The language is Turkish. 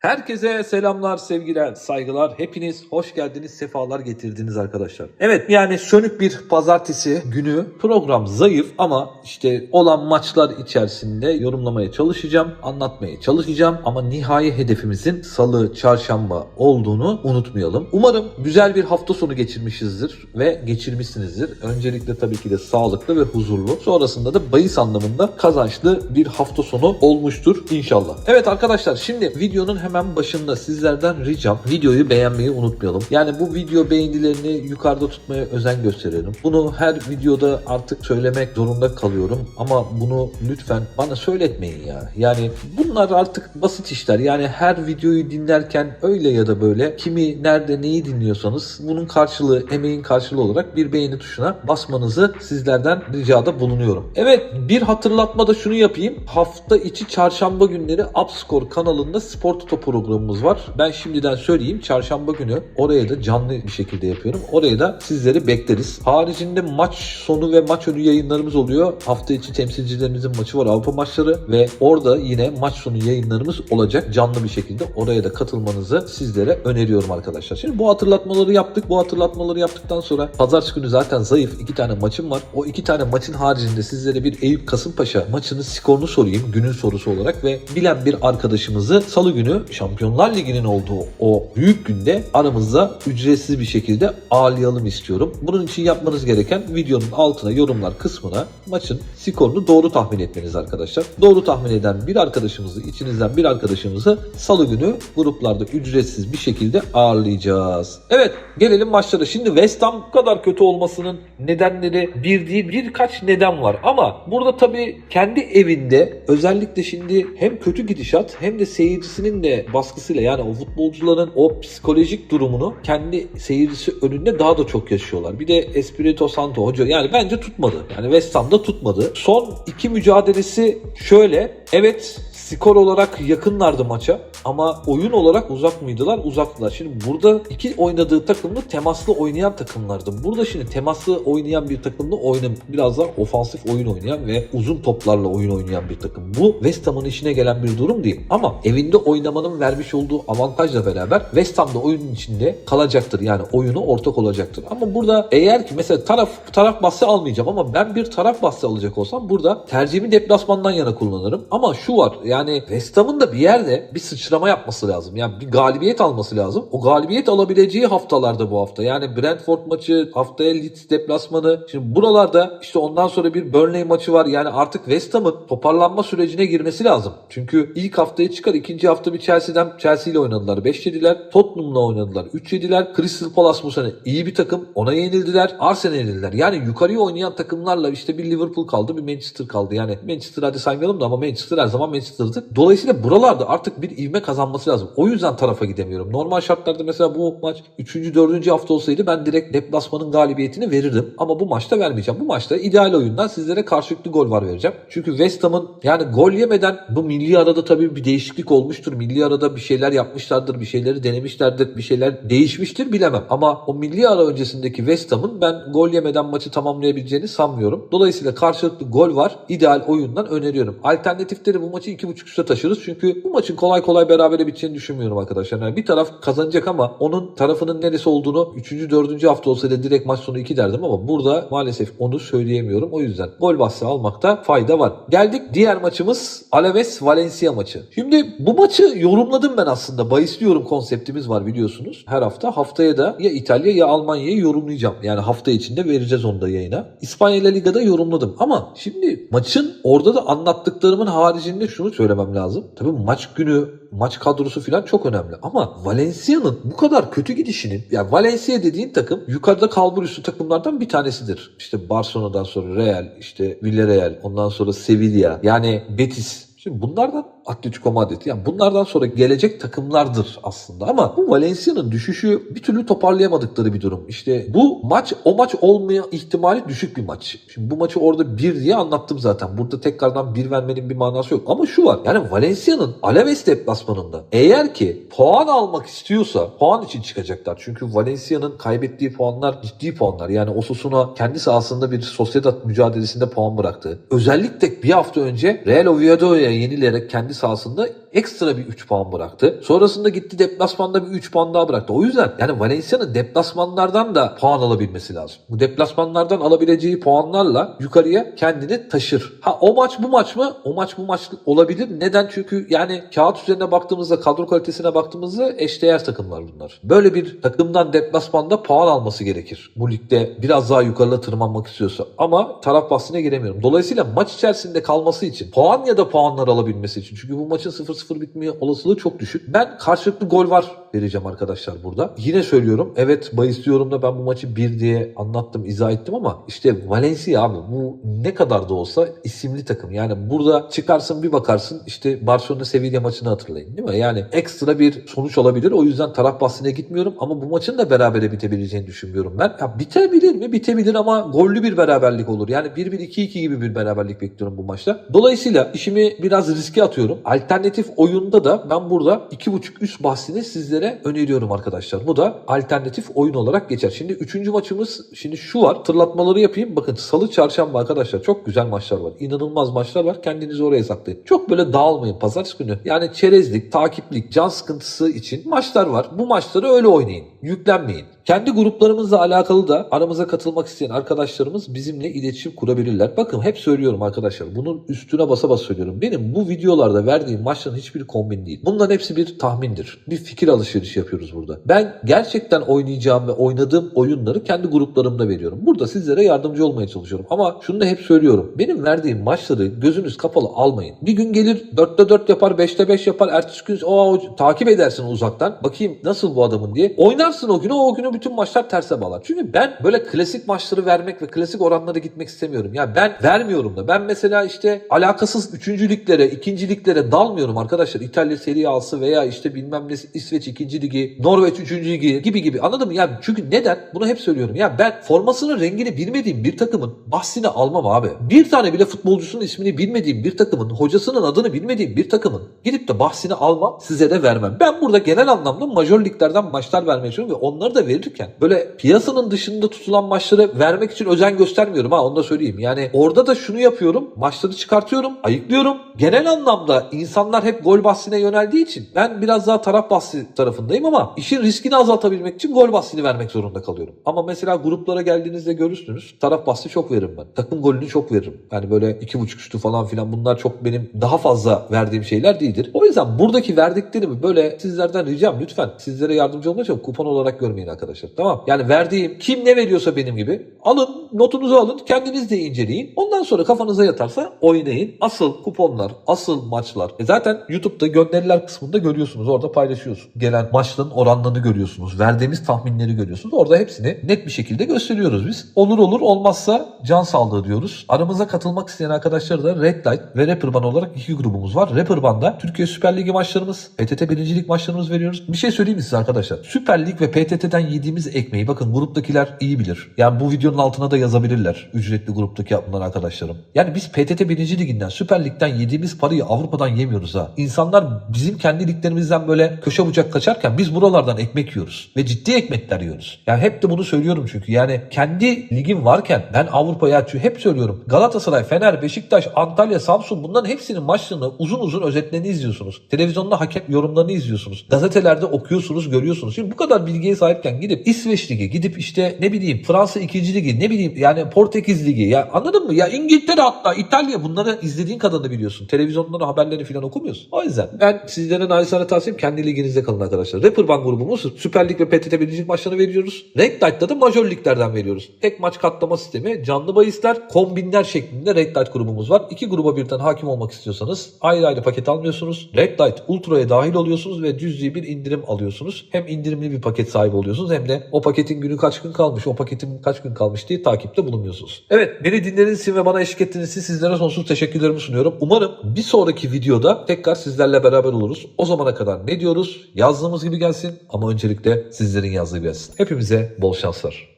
Herkese selamlar, sevgiler, saygılar. Hepiniz hoş geldiniz, sefalar getirdiniz arkadaşlar. Evet yani sönük bir pazartesi günü program zayıf ama işte olan maçlar içerisinde yorumlamaya çalışacağım, anlatmaya çalışacağım. Ama nihai hedefimizin salı, çarşamba olduğunu unutmayalım. Umarım güzel bir hafta sonu geçirmişizdir ve geçirmişsinizdir. Öncelikle tabii ki de sağlıklı ve huzurlu. Sonrasında da bahis anlamında kazançlı bir hafta sonu olmuştur inşallah. Evet arkadaşlar şimdi videonun hemen başında sizlerden ricam videoyu beğenmeyi unutmayalım. Yani bu video beğenilerini yukarıda tutmaya özen gösterelim. Bunu her videoda artık söylemek zorunda kalıyorum ama bunu lütfen bana söyletmeyin ya. Yani bunlar artık basit işler. Yani her videoyu dinlerken öyle ya da böyle kimi nerede neyi dinliyorsanız bunun karşılığı emeğin karşılığı olarak bir beğeni tuşuna basmanızı sizlerden ricada bulunuyorum. Evet bir hatırlatma da şunu yapayım. Hafta içi çarşamba günleri Upscore kanalında spor programımız var. Ben şimdiden söyleyeyim çarşamba günü oraya da canlı bir şekilde yapıyorum. Oraya da sizleri bekleriz. Haricinde maç sonu ve maç önü yayınlarımız oluyor. Hafta içi temsilcilerimizin maçı var Avrupa maçları ve orada yine maç sonu yayınlarımız olacak canlı bir şekilde. Oraya da katılmanızı sizlere öneriyorum arkadaşlar. Şimdi bu hatırlatmaları yaptık. Bu hatırlatmaları yaptıktan sonra pazartesi günü zaten zayıf iki tane maçım var. O iki tane maçın haricinde sizlere bir Eyüp Kasımpaşa maçının skorunu sorayım günün sorusu olarak ve bilen bir arkadaşımızı salı günü Şampiyonlar Ligi'nin olduğu o büyük günde aramızda ücretsiz bir şekilde ağırlayalım istiyorum. Bunun için yapmanız gereken videonun altına yorumlar kısmına maçın skorunu doğru tahmin etmeniz arkadaşlar. Doğru tahmin eden bir arkadaşımızı, içinizden bir arkadaşımızı salı günü gruplarda ücretsiz bir şekilde ağırlayacağız. Evet gelelim maçlara. Şimdi West Ham bu kadar kötü olmasının nedenleri bir değil birkaç neden var. Ama burada tabii kendi evinde özellikle şimdi hem kötü gidişat hem de seyircisinin de baskısıyla yani o futbolcuların o psikolojik durumunu kendi seyircisi önünde daha da çok yaşıyorlar. Bir de Espirito Santo hoca yani bence tutmadı. Yani West Ham'da tutmadı. Son iki mücadelesi şöyle. Evet skor olarak yakınlardı maça ama oyun olarak uzak mıydılar? Uzaktılar. Şimdi burada iki oynadığı takımda temaslı oynayan takımlardı. Burada şimdi temaslı oynayan bir takımda oynam biraz daha ofansif oyun oynayan ve uzun toplarla oyun oynayan bir takım. Bu West Ham'ın işine gelen bir durum değil. Ama evinde oynamanın vermiş olduğu avantajla beraber West Ham da oyunun içinde kalacaktır. Yani oyunu ortak olacaktır. Ama burada eğer ki mesela taraf taraf bahsi almayacağım ama ben bir taraf bahsi alacak olsam burada tercihimi deplasmandan yana kullanırım. Ama şu var yani West Ham'ın da bir yerde bir sıçrama yapması lazım. Yani bir galibiyet alması lazım. O galibiyet alabileceği haftalarda bu hafta. Yani Brentford maçı, haftaya Leeds deplasmanı. Şimdi buralarda işte ondan sonra bir Burnley maçı var. Yani artık West Ham'ın toparlanma sürecine girmesi lazım. Çünkü ilk haftaya çıkar. ikinci hafta bir Chelsea'den Chelsea ile oynadılar. 5 yediler. Tottenham'la oynadılar. 3 yediler. Crystal Palace bu sene iyi bir takım. Ona yenildiler. Arsenal'e yenildiler. Yani yukarıya oynayan takımlarla işte bir Liverpool kaldı, bir Manchester kaldı. Yani Manchester hadi saymayalım da ama Manchester her zaman Manchester'dı. Dolayısıyla buralarda artık bir ivme kazanması lazım. O yüzden tarafa gidemiyorum. Normal şartlarda mesela bu maç 3. 4. hafta olsaydı ben direkt deplasmanın galibiyetini verirdim. Ama bu maçta vermeyeceğim. Bu maçta ideal oyundan sizlere karşılıklı gol var vereceğim. Çünkü West Ham'ın yani gol yemeden bu milli arada tabii bir değişiklik olmuştur. Milli arada bir şeyler yapmışlardır. Bir şeyleri denemişlerdir. Bir şeyler değişmiştir bilemem. Ama o milli ara öncesindeki West Ham'ın ben gol yemeden maçı tamamlayabileceğini sanmıyorum. Dolayısıyla karşılıklı gol var. İdeal oyundan öneriyorum. Alternatifleri bu maçı 2.5 üste taşırız. Çünkü bu maçın kolay kolay berabere biteceğini düşünmüyorum arkadaşlar. Yani bir taraf kazanacak ama onun tarafının neresi olduğunu 3. 4. hafta olsaydı direkt maç sonu 2 derdim ama burada maalesef onu söyleyemiyorum. O yüzden gol bahsi almakta fayda var. Geldik diğer maçımız Alaves Valencia maçı. Şimdi bu maçı yorumladım ben aslında. Bahisliyorum konseptimiz var biliyorsunuz. Her hafta haftaya da ya İtalya ya Almanya'yı yorumlayacağım. Yani hafta içinde vereceğiz onu da yayına. İspanya La Liga'da yorumladım ama şimdi maçın orada da anlattıklarımın haricinde şunu söylemem lazım. Tabii maç günü maç kadrosu falan çok önemli. Ama Valencia'nın bu kadar kötü gidişinin yani Valencia dediğin takım yukarıda kalbur üstü takımlardan bir tanesidir. İşte Barcelona'dan sonra Real, işte Villarreal, ondan sonra Sevilla, yani Betis Şimdi bunlardan Atletico Madrid yani bunlardan sonra gelecek takımlardır aslında ama bu Valencia'nın düşüşü bir türlü toparlayamadıkları bir durum. İşte bu maç o maç olmaya ihtimali düşük bir maç. Şimdi bu maçı orada bir diye anlattım zaten. Burada tekrardan bir vermenin bir manası yok. Ama şu var yani Valencia'nın Alaves deplasmanında eğer ki puan almak istiyorsa puan için çıkacaklar. Çünkü Valencia'nın kaybettiği puanlar ciddi puanlar. Yani Osasuna kendi sahasında bir Sociedad mücadelesinde puan bıraktı. Özellikle bir hafta önce Real Oviedo'ya yenilerek kendi sahasında Ekstra bir 3 puan bıraktı. Sonrasında gitti deplasmanda bir 3 puan daha bıraktı. O yüzden yani Valencia'nın deplasmanlardan da puan alabilmesi lazım. Bu deplasmanlardan alabileceği puanlarla yukarıya kendini taşır. Ha o maç bu maç mı? O maç bu maç olabilir. Neden? Çünkü yani kağıt üzerine baktığımızda kadro kalitesine baktığımızda eşdeğer takımlar bunlar. Böyle bir takımdan deplasmanda puan alması gerekir. Bu ligde biraz daha yukarıda tırmanmak istiyorsa. Ama taraf bahsine giremiyorum. Dolayısıyla maç içerisinde kalması için puan ya da puanlar alabilmesi için. Çünkü bu maçın 0-0 bitmeye olasılığı çok düşük. Ben karşılıklı gol var vereceğim arkadaşlar burada. Yine söylüyorum. Evet bahis yorumda ben bu maçı 1 diye anlattım, izah ettim ama işte Valencia abi bu ne kadar da olsa isimli takım. Yani burada çıkarsın bir bakarsın işte Barcelona Sevilla maçını hatırlayın değil mi? Yani ekstra bir sonuç olabilir. O yüzden taraf bahsine gitmiyorum ama bu maçın da berabere bitebileceğini düşünmüyorum ben. Ya bitebilir mi? Bitebilir ama gollü bir beraberlik olur. Yani 1-1 2-2 gibi bir beraberlik bekliyorum bu maçta. Dolayısıyla işimi biraz riske atıyorum. Alternatif oyunda da ben burada 2.5 üst bahsini sizlere öneriyorum arkadaşlar. Bu da alternatif oyun olarak geçer. Şimdi 3. maçımız şimdi şu var. Tırlatmaları yapayım. Bakın salı çarşamba arkadaşlar çok güzel maçlar var. İnanılmaz maçlar var. Kendinizi oraya saklayın. Çok böyle dağılmayın pazartesi günü. Yani çerezlik, takiplik, can sıkıntısı için maçlar var. Bu maçları öyle oynayın. Yüklenmeyin. Kendi gruplarımızla alakalı da aramıza katılmak isteyen arkadaşlarımız bizimle iletişim kurabilirler. Bakın hep söylüyorum arkadaşlar. Bunun üstüne basa basa söylüyorum. Benim bu videolarda verdiğim maçların hiçbiri kombin değil. Bunların hepsi bir tahmindir. Bir fikir alışverişi yapıyoruz burada. Ben gerçekten oynayacağım ve oynadığım oyunları kendi gruplarımda veriyorum. Burada sizlere yardımcı olmaya çalışıyorum. Ama şunu da hep söylüyorum. Benim verdiğim maçları gözünüz kapalı almayın. Bir gün gelir 4'te 4 yapar, 5'te 5 yapar. Ertesi gün o takip edersin uzaktan. Bakayım nasıl bu adamın diye. Oynarsın o günü o günü bütün maçlar terse bağlar. Çünkü ben böyle klasik maçları vermek ve klasik oranlara gitmek istemiyorum. Ya ben vermiyorum da. Ben mesela işte alakasız 3. liglere, 2. liglere dalmıyorum arkadaşlar. İtalya Serie A'sı veya işte bilmem ne İsveç 2. ligi, Norveç 3. ligi gibi gibi. Anladın mı? Ya çünkü neden? Bunu hep söylüyorum. Ya ben formasının rengini bilmediğim bir takımın bahsini almam abi. Bir tane bile futbolcusunun ismini bilmediğim bir takımın, hocasının adını bilmediğim bir takımın gidip de bahsini almam, size de vermem. Ben burada genel anlamda major liglerden maçlar vermeye çalışıyorum ve onları da verirken böyle piyasanın dışında tutulan maçları vermek için özen göstermiyorum ha onu da söyleyeyim. Yani orada da şunu yapıyorum. Maçları çıkartıyorum, ayıklıyorum. Genel anlamda insanlar hep gol bahsine yöneldiği için ben biraz daha taraf bahsi tarafındayım ama işin riskini azaltabilmek için gol bahsini vermek zorunda kalıyorum. Ama mesela gruplara geldiğinizde görürsünüz. Taraf bahsi çok veririm ben. Takım golünü çok veririm. Yani böyle iki buçuk üstü falan filan bunlar çok benim daha fazla verdiğim şeyler değildir. O yüzden buradaki verdiklerimi böyle sizlerden ricam lütfen sizlere yardımcı olmak için kupon olarak görmeyin arkadaşlar. Tamam. Yani verdiğim kim ne veriyorsa benim gibi alın notunuzu alın kendiniz de inceleyin. Ondan sonra kafanıza yatarsa oynayın. Asıl kuponlar, asıl maçlar. E zaten YouTube'da gönderiler kısmında görüyorsunuz. Orada paylaşıyoruz. Gelen maçların oranlarını görüyorsunuz. Verdiğimiz tahminleri görüyorsunuz. Orada hepsini net bir şekilde gösteriyoruz biz. Olur olur olmazsa can sağlığı diyoruz. Aramıza katılmak isteyen arkadaşlar da Red Light ve Rapperban olarak iki grubumuz var. Rapperban'da Türkiye Süper Ligi maçlarımız, PTT 1. Lig maçlarımız veriyoruz. Bir şey söyleyeyim mi size arkadaşlar? Süper Lig ve PTT'den yediğimiz ekmeği bakın gruptakiler iyi bilir. Yani bu videonun altına da yazabilirler. Ücretli gruptaki yapılan arkadaşlarım. Yani biz PTT 1. Liginden, Süper Lig'den yediğimiz parayı Avrupa'dan yemiyoruz ha. İnsanlar bizim kendi liglerimizden böyle köşe bucak kaçarken biz buralardan ekmek yiyoruz. Ve ciddi ekmekler yiyoruz. Yani hep de bunu söylüyorum çünkü. Yani kendi ligim varken ben Avrupa'ya hep söylüyorum. Galatasaray, Fener, Beşiktaş, Antalya, Samsun bunların hepsinin maçlarını uzun uzun özetlerini izliyorsunuz. Televizyonda hakem yorumlarını izliyorsunuz. Gazetelerde okuyorsunuz, görüyorsunuz. Şimdi bu kadar bilgiye sahipken gidip İsveç Ligi, gidip işte ne bileyim Fransa 2. Ligi, ne bileyim yani Portekiz Ligi ya anladın mı? Ya İngiltere hatta İtalya bunları izlediğin kadarını biliyorsun. Televizyondan haberleri falan okumuyorsun. O yüzden ben sizlere naçizane tavsiyem kendi liginizde kalın arkadaşlar. Rapperban grubumuz Süper Lig ve PTT 1. Lig maçlarını veriyoruz. Red Light'ta da major liglerden veriyoruz. Tek maç katlama sistemi, canlı bahisler, kombinler şeklinde Red Light grubumuz var. İki gruba birden hakim olmak istiyorsanız ayrı ayrı paket almıyorsunuz. Red Light Ultra'ya dahil oluyorsunuz ve cüzi bir indirim alıyorsunuz. Hem indirimli bir paket sahibi oluyorsunuz hem de o paketin günü kaç gün kalmış, o paketin kaç gün kalmış diye takipte bulunmuyorsunuz. Evet beni dinlediğiniz için ve bana eşlik ettiğiniz için sizlere sonsuz teşekkürlerimi sunuyorum. Umarım bir sonraki videoda tekrar sizlerle beraber oluruz. O zamana kadar ne diyoruz? Yazdığımız gibi gelsin ama öncelikle sizlerin yazdığı gelsin. Hepimize bol şanslar.